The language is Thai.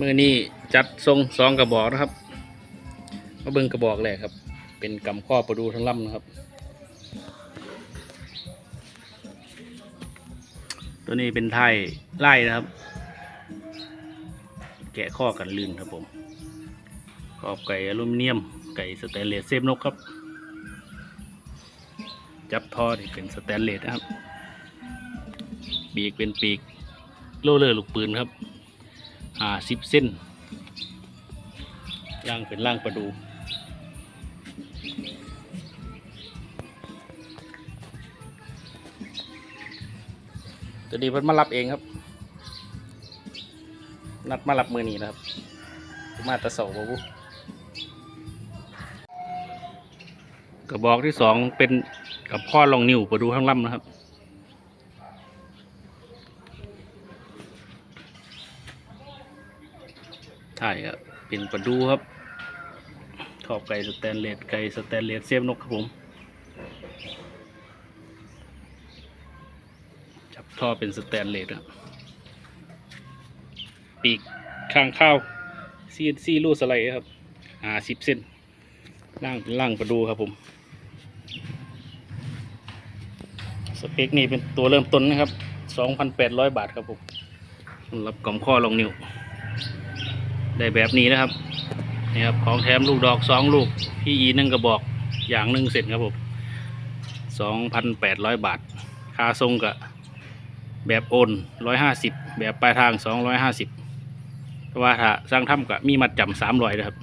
มือนี้จัดทรงสองกระบอกนะครับมาเบิ่งกระบอกแรกครับ เป็นกำข้อประดูทั้งลำนะครับ ตัวนี้เป็นไทยไล่นะครับ แกะข้อกันลื่นครับผมขอบไก่อลูมิเนียม ไก่สแตนเลสเซฟนกครับ จับท่อที่เป็นสแตนเลสนะครับ ปีกเป็นปีกโลเลอร์ลูกปืนครับ ห้าสิบเส้นล่างเป็นล่างประดูตัวนี้เพิ่นมารับเองครับ นัดมารับมือนี้นะครับ มาตะเสาบ่บุกระบอกที่สองเป็นกับพ่อลองนิ้วประดูข้างล่ำนะครับ ใช่ครับเป็นประดูครับขอบไก่สแตนเลสไก่สแตนเลสเสียบนกครับผม จับท่อเป็นสแตนเลสครับปีกข้างข้าวซีซีลูสไลด์ครับหาสิบเส้นล่างเป็นล่างประดูครับผม สเปคนี้เป็นตัวเริ่มต้นนะครับ 2,800 บาทครับผมสำหรับกล่อมข้อลงนิ้ว ได้แบบนี้นะครับนี่ครับของแถมลูกดอกสองลูก พี่อีนึ่งกระบอกอย่างหนึ่งเสร็จครับผมสองพันแปดร้อยบาทค่าทรงกับแบบโอนร้อยห้าสิบแบบปลายทางสองร้อยห้าสิบว่าถ้าสร้างถ้ำก็มีมัดจำ300นะครับ